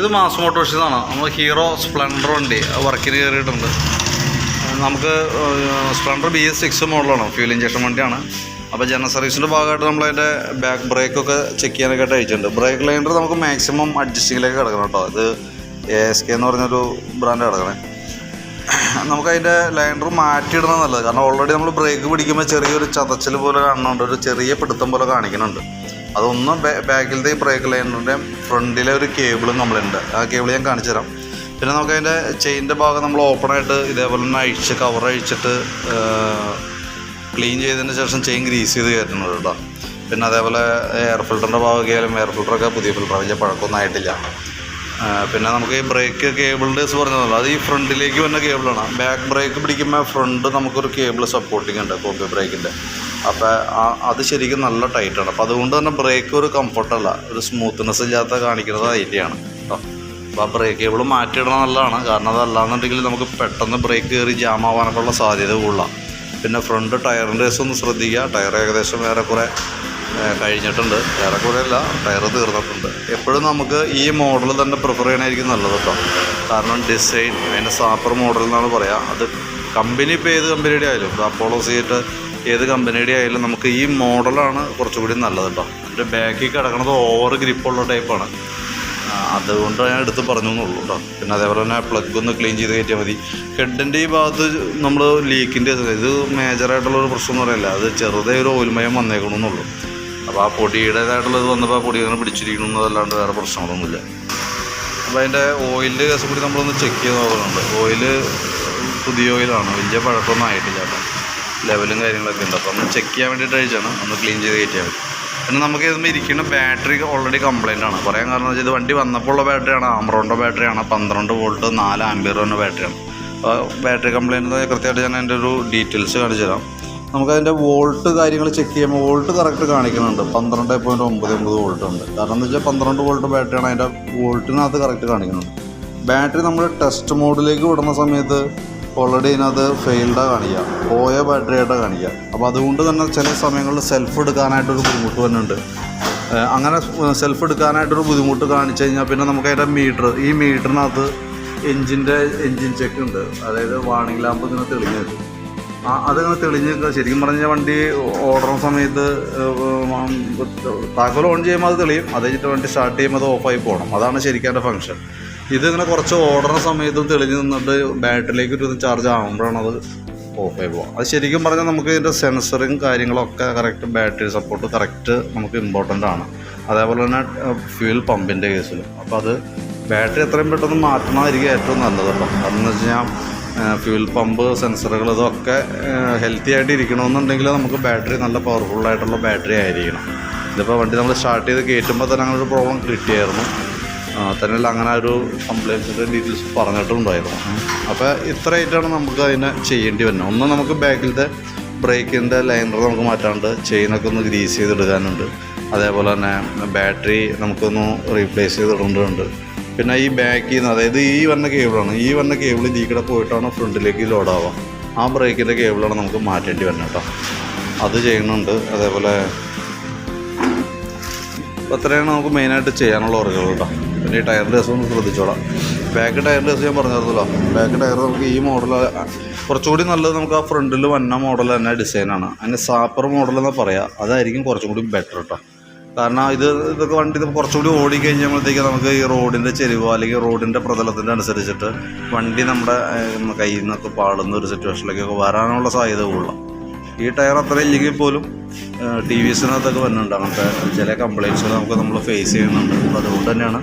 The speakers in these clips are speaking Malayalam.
ഇത് മാസ് മോട്ടോഴ്സിന്നാണ് നമ്മൾ ഹീറോ സ്പ്ലെൻഡർ വണ്ടി വർക്കിന് കയറിയിട്ടുണ്ട്. നമുക്ക് സ്പ്ലെൻഡർ ബി എസ് സിക്സ് മോഡലാണ് ഫ്യൂൽ ഇഞ്ചക്ഷൻ വണ്ടിയാണ്. അപ്പോൾ ജനറൽ സർവീസിന്റെ ഭാഗമായിട്ട് നമ്മളതിന്റെ ബാക്ക് ബ്രേക്കൊക്കെ ചെക്ക് ചെയ്യാനൊക്കെ ആയിട്ട് അയച്ചിട്ടുണ്ട് ബ്രേക്ക് ലൈനർ നമുക്ക് മാക്സിമം അഡ്ജസ്റ്റിങ്ങിലേക്ക് കിടക്കണം കേട്ടോ. ഇത് എ എസ് കെ എന്ന് പറഞ്ഞൊരു ബ്രാൻഡ് കിടക്കണേ. നമുക്കതിന്റെ ലൈനർ മാറ്റിയിടുന്നത് നല്ലത്. കാരണം ഓൾറെഡി നമ്മൾ ബ്രേക്ക് പിടിക്കുമ്പോൾ ചെറിയൊരു ചതച്ചൽ പോലെ കാണുന്നുണ്ട്. ഒരു ചെറിയ പിടുത്തം പോലെ കാണിക്കുന്നുണ്ട്. അതൊന്ന് ബാക്കിലത്തെ ഈ ബ്രേക്ക് ലൈനറിന്റെ ഫ്രണ്ടിലെ ഒരു കേബിളും നമ്മളുണ്ട്. ആ കേബിൾ ഞാൻ കാണിച്ചു തരാം. പിന്നെ നമുക്ക് അതിന്റെ ചെയിന്റെ ഭാഗം നമ്മൾ ഓപ്പണായിട്ട് ഇതേപോലെ തന്നെ അഴിച്ച് കവർ അഴിച്ചിട്ട് ക്ലീൻ ചെയ്തതിന് ശേഷം ചെയിൻ ഗ്രീസ് ചെയ്ത് കയറ്റുന്നത് കേട്ടോ. പിന്നെ അതേപോലെ എയർ ഫിൽറ്ററിന്റെ ഭാഗമായാലും എയർ ഫിൽറ്ററൊക്കെ പുതിയ ഫിൽറ്റർ വലിയ പഴക്കമൊന്നും ആയിട്ടില്ല. പിന്നെ നമുക്ക് ഈ ബ്രേക്ക് കേസ് പറഞ്ഞതല്ലോ അത് ഈ ഫ്രണ്ടിലേക്ക് വന്ന കേബിളാണ് ബാക്ക് ബ്രേക്ക് പിടിക്കുമ്പോൾ ഫ്രണ്ട് നമുക്കൊരു കേബിൾ സപ്പോർട്ടിങ് ഉണ്ട് കോപ്പി ബ്രേക്കിന്റെ അപ്പോൾ അത് ശരിക്കും നല്ല ടൈറ്റാണ് അപ്പോൾ അതുകൊണ്ട് തന്നെ ബ്രേക്ക് ഒരു കംഫർട്ടല്ല ഒരു സ്മൂത്ത്നെസ് ഇല്ലാത്ത കാണിക്കുന്നത് അതിന്റെയാണ് കേട്ടോ അപ്പോൾ ആ ബ്രേക്ക് കേബിൾ മാറ്റിയിടണം നല്ലതാണ്. കാരണം അതല്ലാന്നുണ്ടെങ്കിൽ നമുക്ക് പെട്ടെന്ന് ബ്രേക്ക് കയറി ജാം ആവാനൊക്കെ ഉള്ള സാധ്യത കൂടുതലാണ് പിന്നെ ഫ്രണ്ട് ടയറിന്റെ ഒന്ന് ശ്രദ്ധിക്കുക. ടയർ ഏകദേശം ഏറെക്കുറെ ഏഹ് കഴിഞ്ഞിട്ടുണ്ട്. ഏറെക്കുറെ അല്ല ടയർ തീർന്നിട്ടുണ്ട്. എപ്പോഴും നമുക്ക് ഈ മോഡൽ തന്നെ പ്രിഫർ ചെയ്യണമായിരിക്കും നല്ലത് കേട്ടോ കാരണം ഡിസൈൻ അതിന്റെ സാപ്പർ മോഡൽ എന്നാണ് പറയുക അത് കമ്പനി ഇപ്പോൾ ഏത് കമ്പനിയുടെ ആയാലും ഇപ്പോൾ അപ്പോളോ സീറ്റ് ഏത് കമ്പനിയുടെ ആയാലും നമുക്ക് ഈ മോഡലാണ് കുറച്ചുകൂടി നല്ലത് കേട്ടോ എന്റെ ബാക്കിൽ കിടക്കുന്നത് ഓവർ ഗ്രിപ്പുള്ള ടൈപ്പാണ് അതുകൊണ്ട് ഞാൻ എടുത്ത് പറഞ്ഞു എന്നുള്ളൂ കേട്ടോ പിന്നെ അതേപോലെ തന്നെ പ്ലഗ് ഒന്ന് ക്ലീൻ ചെയ്ത് കയറ്റിയാൽ മതി. ഹെഡിന്റെ ഈ ഭാഗത്ത് നമ്മൾ ലീക്കിന്റെ ഇത് മേജറായിട്ടുള്ളൊരു പ്രശ്നം എന്ന് അത് ചെറുതായി ഒരു ഓയിൽമയം വന്നേക്കണമെന്നുള്ളൂ അപ്പോൾ ആ പൊടിയുടേതായിട്ടുള്ളത് വന്നപ്പോൾ ആ പൊടി അങ്ങനെ പിടിച്ചിരിക്കണമെന്നതല്ലാണ്ട് വേറെ പ്രശ്നങ്ങളൊന്നുമില്ല. അപ്പോൾ അതിന്റെ ഓയിലിന്റെ കേസ് കൂടി നമ്മളൊന്ന് ചെക്ക് ചെയ്ത് നോക്കുന്നുണ്ട്. ഓയിൽ പുതിയ ഓയിലാണ് വലിയ പഴക്കമൊന്നും ആയിട്ടില്ല കേട്ടോ. ലെവലും കാര്യങ്ങളൊക്കെ ഉണ്ട്. അപ്പോൾ ഒന്ന് ചെക്ക് ചെയ്യാൻ വേണ്ടിയിട്ട് അഴിച്ചാണ് ഒന്ന് ക്ലീൻ ചെയ്ത് കയറ്റിയാൽ മതി. പിന്നെ നമുക്ക് ഇതുമ്പോൾ ഇരിക്കുന്ന ബാറ്ററി ഓൾറെഡി കംപ്ലൈന്റ് ആണ്. പറയാൻ കാരണം വെച്ചാൽ ഇത് വണ്ടി വന്നപ്പോൾ ഉള്ള ബാറ്ററിയാണ് ആമറോണിന്റെ ബാറ്ററിയാണ് പന്ത്രണ്ട് വോൾട്ട് നാല് ആംബിയർ എന്ന ബാറ്ററിയാണ് അപ്പോൾ ബാറ്ററി കംപ്ലൈന്റ് കൃത്യമായിട്ട് ഞാൻ അതിന്റെ ഒരു ഡീറ്റെയിൽസ് കാണിച്ചു തരാം. നമുക്കതിന്റെ വോൾട്ട് കാര്യങ്ങൾ ചെക്ക് ചെയ്യുമ്പോൾ വോൾട്ട് കറക്റ്റ് കാണിക്കുന്നുണ്ട്. പന്ത്രണ്ട് പോയിന്റ് ഒമ്പത് ഒമ്പത് വോൾട്ട് ഉണ്ട്. കാരണം എന്ന് വെച്ചാൽ പന്ത്രണ്ട് വോൾട്ട് ബാറ്ററിയാണ് അതിന്റെ വോൾട്ടിനകത്ത് കറക്റ്റ് കാണിക്കുന്നുണ്ട്. ബാറ്ററി നമ്മൾ ടെസ്റ്റ് മോഡിലേക്ക് വിടുന്ന സമയത്ത് ഓൾറെഡി ഇതിനകത്ത് ഫെയിൽഡാണ് കാണിക്കുക പോയ ബാറ്ററി ആയിട്ടാണ് കാണിക്കുക അപ്പോൾ അതുകൊണ്ട് തന്നെ ചില സമയങ്ങളിൽ സെൽഫ് എടുക്കാനായിട്ടൊരു ബുദ്ധിമുട്ട് തന്നെ ഉണ്ട് അങ്ങനെ സെൽഫ് എടുക്കാനായിട്ടൊരു ബുദ്ധിമുട്ട് കാണിച്ചു കഴിഞ്ഞാൽ പിന്നെ നമുക്ക് അതിന്റെ മീറ്റർ ഈ മീറ്ററിനകത്ത് എഞ്ചിന്റെ എഞ്ചിൻ ചെക്ക് ഉണ്ട്. അതായത് വാണിംഗ് ലാമ്പ് ഇങ്ങനെ തെളിഞ്ഞു ആ അതിങ്ങനെ തെളിഞ്ഞ് ശരിക്കും പറഞ്ഞാൽ വണ്ടി ഓടുന്ന സമയത്ത് താക്കോൽ ഓൺ ചെയ്യുമ്പോൾ അത് തെളിയും. അത് കഴിഞ്ഞിട്ട് വണ്ടി സ്റ്റാർട്ട് ചെയ്യുമ്പോൾ അത് ഓഫായി പോകണം അതാണ് ശരിക്കും അതിന്റെ ഫംഗ്ഷൻ ഇതിങ്ങനെ കുറച്ച് ഓടുന്ന സമയത്തും തെളിഞ്ഞ് നിന്നിട്ട് ബാറ്ററിയിലേക്ക് ഒരു ചാർജ് ആകുമ്പോഴാണ് അത് ഓഫായി പോകുക അത് ശരിക്കും പറഞ്ഞാൽ നമുക്ക് ഇതിന്റെ സെൻസറും കാര്യങ്ങളൊക്കെ കറക്റ്റ് ബാറ്ററി സപ്പോർട്ട് കറക്റ്റ് നമുക്ക് ഇമ്പോർട്ടന്റ് ആണ്. അതേപോലെ തന്നെ ഫ്യൂൽ പമ്പിന്റെ കേസിൽ അപ്പോൾ അത് ബാറ്ററി എത്രയും പെട്ടെന്ന് മാറ്റണമായിരിക്കും ഏറ്റവും നല്ലത് അപ്പം അതെന്ന് വെച്ച് കഴിഞ്ഞാൽ ഫ്യൂൽ പമ്പ് സെൻസറുകൾ ഇതൊക്കെ ഹെൽത്തി ആയിട്ട് ഇരിക്കണമെന്നുണ്ടെങ്കിൽ നമുക്ക് ബാറ്ററി നല്ല പവർഫുള്ളായിട്ടുള്ള ബാറ്ററി ആയിരിക്കണം. ഇതിപ്പോൾ വണ്ടി നമ്മൾ സ്റ്റാർട്ട് ചെയ്ത് കയറ്റുമ്പോൾ തന്നെ അങ്ങനെ ഒരു പ്രോബ്ലം കിട്ടിയായിരുന്നു. തന്നെയല്ല അങ്ങനെ ഒരു കംപ്ലയിൻസിന്റെ ഡീറ്റെയിൽസ് പറഞ്ഞിട്ടുണ്ടായിരുന്നു. അപ്പോൾ ഇത്രയായിട്ടാണ് നമുക്ക് അതിനെ ചെയ്യേണ്ടി വരുന്നത്. ഒന്ന് നമുക്ക് ബാക്കിലത്തെ ബ്രേക്കിന്റെ ലൈനർ നമുക്ക് മാറ്റാണ്ട് ചെയിനൊക്കെ ഒന്ന് ഗ്രീസ് ചെയ്തെടുക്കാനുണ്ട്. അതേപോലെ തന്നെ ബാറ്ററി നമുക്കൊന്ന് റീപ്ലേസ് ചെയ്തിടേണ്ടതുണ്ട് പിന്നെ ഈ ബാക്കിൽ നിന്ന് അതായത് ഈ വന്ന കേബിളാണ്. ഈ വന്ന കേബിൾ ഇതിൽ പോയിട്ടാണ് ഫ്രണ്ടിലേക്ക് ലോഡാവുക. ആ ബ്രേക്കിന്റെ കേബിളാണ് നമുക്ക് മാറ്റേണ്ടി വരുന്നത് കേട്ടോ. അത് ചെയ്യുന്നുണ്ട്. അതേപോലെ അത്രയാണ് നമുക്ക് മെയിനായിട്ട് ചെയ്യാനുള്ള വർക്കുകൾ കേട്ടോ. പിന്നെ ഈ ടയറിന്റെ കേസ് ഒന്ന് ശ്രദ്ധിച്ചോളാം. ബാക്ക് ടയറിന്റെ ഞാൻ പറഞ്ഞിരുന്നല്ലോ ബാക്ക് ടയർ നമുക്ക് ഈ മോഡൽ കുറച്ചുകൂടി നല്ലത് നമുക്ക് ആ ഫ്രണ്ടിൽ വന്ന മോഡൽ തന്നെ ഡിസൈനാണ് അതിന് സാപ്പർ മോഡൽ എന്ന് പറയാം. അതായിരിക്കും കുറച്ചും കൂടി ബെറ്റർ കേട്ടോ കാരണം ഇത് ഇതൊക്കെ വണ്ടി കുറച്ചുകൂടി ഓടിക്കഴിഞ്ഞപ്പോഴത്തേക്ക് നമുക്ക് ഈ റോഡിന്റെ ചെരിവോ അല്ലെങ്കിൽ റോഡിന്റെ പ്രതലത്തിന്റെ അനുസരിച്ചിട്ട് വണ്ടി നമ്മുടെ കയ്യിൽ നിന്നൊക്കെ പാളുന്ന ഒരു സിറ്റുവേഷനിലേക്കൊക്കെ വരാനുള്ള സാധ്യത കൂടുതലാണ് ഈ ടയർ അത്ര ഇല്ലെങ്കിൽ പോലും ടി വി എസിനകത്തൊക്കെ വരുന്നുണ്ട് അങ്ങനത്തെ ചില കംപ്ലയിൻസുകൾ നമുക്ക് നമ്മൾ ഫേസ് ചെയ്യുന്നുണ്ട്. അതുകൊണ്ട് തന്നെയാണ്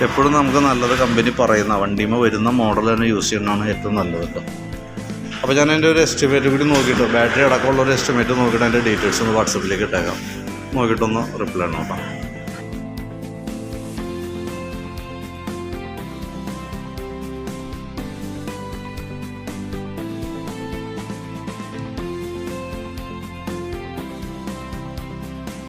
എപ്പോഴും നമുക്ക് നല്ലത് കമ്പനി പറയുന്ന വണ്ടിമ വരുന്ന മോഡൽ തന്നെ യൂസ് ചെയ്യുന്നതാണ് ഏറ്റവും നല്ലത് കേട്ടോ അപ്പോൾ ഞാൻ എന്റെ ഒരു എസ്റ്റിമേറ്റ് കൂടി നോക്കിയിട്ട് ബാറ്ററി അടക്കമുള്ള ഒരു എസ്റ്റിമേറ്റ് നോക്കിയിട്ട് അതിന്റെ ഡീറ്റെയിൽസ് ഒന്ന് വാട്സപ്പിലേക്ക് ഇട്ടേക്കാം. നോക്കിയിട്ടൊന്ന് റിപ്ലൈ നോക്കാം